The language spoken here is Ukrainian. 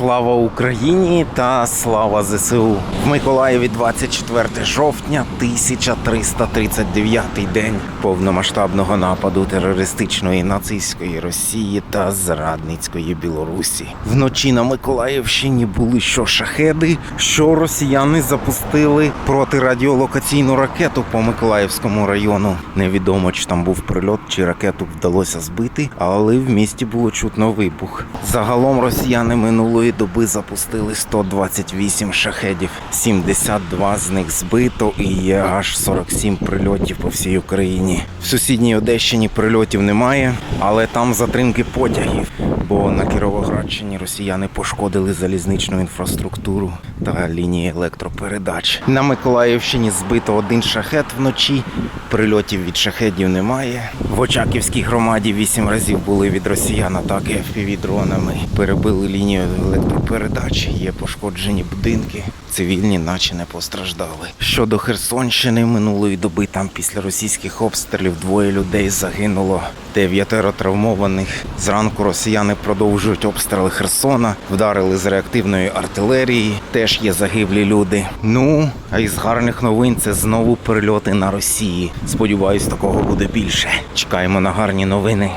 Слава Україні та слава ЗСУ. В Миколаєві 24 жовтня 1339 день повномасштабного нападу терористичної нацистської Росії та зрадницької Білорусі. Вночі на Миколаївщині були що шахеди, що росіяни запустили протирадіолокаційну ракету по Миколаївському району. Невідомо, чи там був прильот, чи ракету вдалося збити, але в місті було чутно вибух. Загалом росіяни минулої доби запустили 128 шахедів, 72 з них збито і є аж 47 прильотів по всій Україні. В сусідній Одещині прильотів немає, але там затримки потягів. Бо на Кіровоградщині росіяни пошкодили залізничну інфраструктуру та лінії електропередач. На Миколаївщині збито один шахет вночі. Прильотів від шахедів немає. В Очаківській громаді вісім разів були від росіян атаки FPV-дронами. Перебили лінію електропередач, є пошкоджені будинки. Цивільні, наче не постраждали. Щодо Херсонщини, минулої доби там після російських обстрілів двоє людей загинуло, дев'ятеро травмованих. Зранку росіяни продовжують обстріли Херсона, вдарили з реактивної артилерії. Теж є загиблі люди. Ну а із гарних новин це знову перельоти на Росії. Сподіваюсь, такого буде більше. Чекаємо на гарні новини.